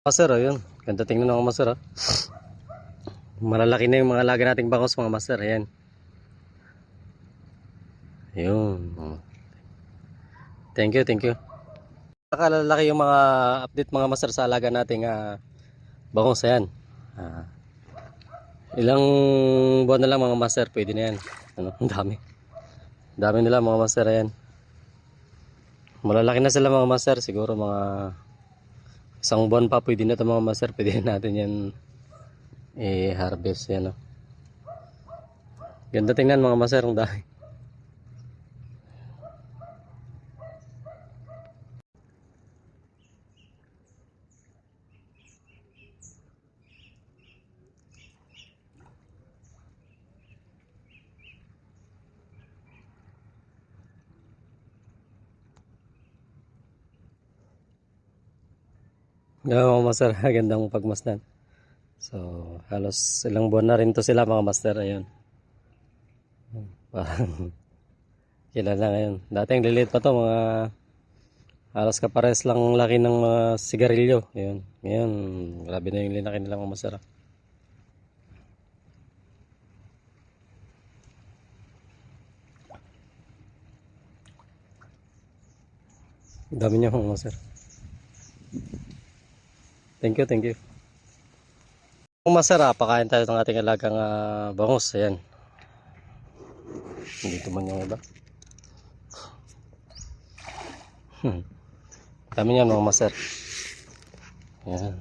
Master, ayun. Ganda tingnan ng master, ah. Malalaki na yung mga laga nating bangos, mga master. Ayan. Ayun. Thank you, thank you. Nakalalaki yung mga update mga master sa alaga nating ah, bangos. Ayan. Ah, ilang buwan na lang mga master, pwede na yan. Ano, ang dami. Dami nila mga master, ayan. Malalaki na sila mga master, siguro mga isang buwan pa pwede na ito mga master, pwede na natin yan i-harvest yan. Oh. Ganda tingnan mga master, ang dami. Yan mga master, gandang pagmasdan. So, halos ilang buwan na rin to sila mga master. Ayun. Parang kilala ngayon. Dati ang liliit pa to, mga halos kapares lang laki ng mga sigarilyo. Ayun. Ngayon, grabe na yung linaki nila mga master. Dami niya mga master. Thank you, thank you. Kung masarap, pakain tayo ng ating alagang uh, bangus. Ayan. Dito man yung iba. Hmm. Dami niyan mga maser. Ayan.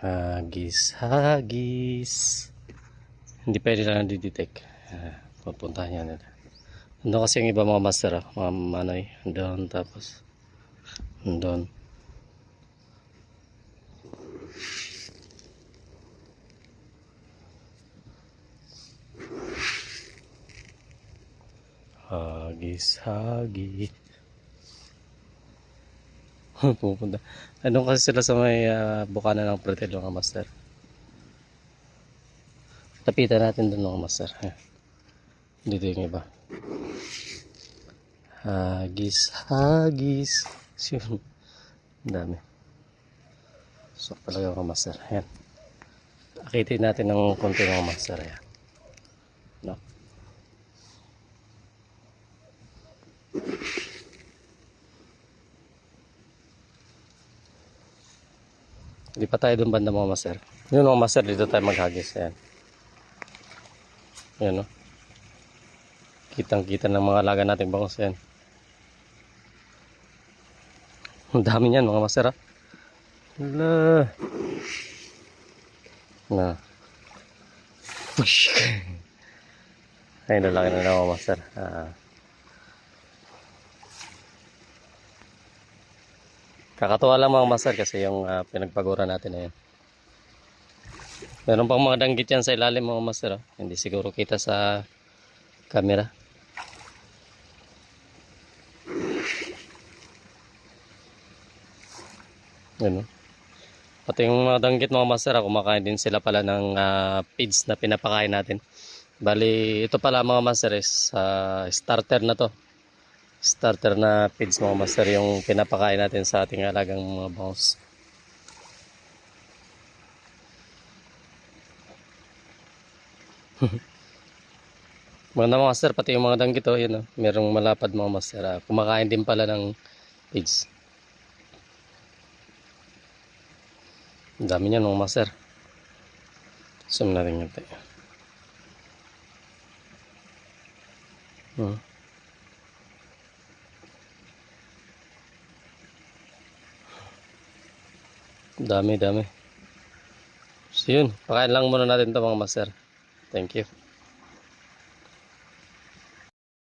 Hagis, hagis. Hindi pwede lang didetect. Uh, pupuntahan niya nila. Ano kasi yung iba mga master, ah, mga manoy. Doon tapos. Doon. Hagis, hagis. Pupunta. Ano kasi sila sa may uh, bukana ng pretel mga master. Tapitan natin doon mga master. Dito yung iba. Hagis, hagis. Yun. Dami. So talaga mga master. Ayan. Akitin natin ng konti mga master. Ayan. No? Hindi pa tayo doon banda mga master. Yun mga master, dito tayo maghagis. Ayan. Ayan no. Kitang kita ng mga alaga nating bangos. Ayan. Ang dami niyan mga master ha. Hala. Na. Push. Ay, lalaki na lang mga master. Ah. Kakatuwa lang mga master kasi yung ah, pinagpagura natin na. Meron pang mga danggit yan sa ilalim mga master. oh. Hindi siguro kita sa camera. Yan oh. Pati yung mga danggit mga master, ah, kumakain din sila pala ng ah, feeds na pinapakain natin. Bali, ito pala mga master is ah, starter na to. Starter na feeds mga master yung pinapakain natin sa ating alagang mga bangus. Mga master, pati yung mga danggit oh, yun oh. Merong malapad mga master. ah. kumakain din pala ng feeds. Dami niyan mga master. Zoom natin yun tayo. Hmm. Dami, dami. So yun, pakain lang muna natin to mga master. Thank you.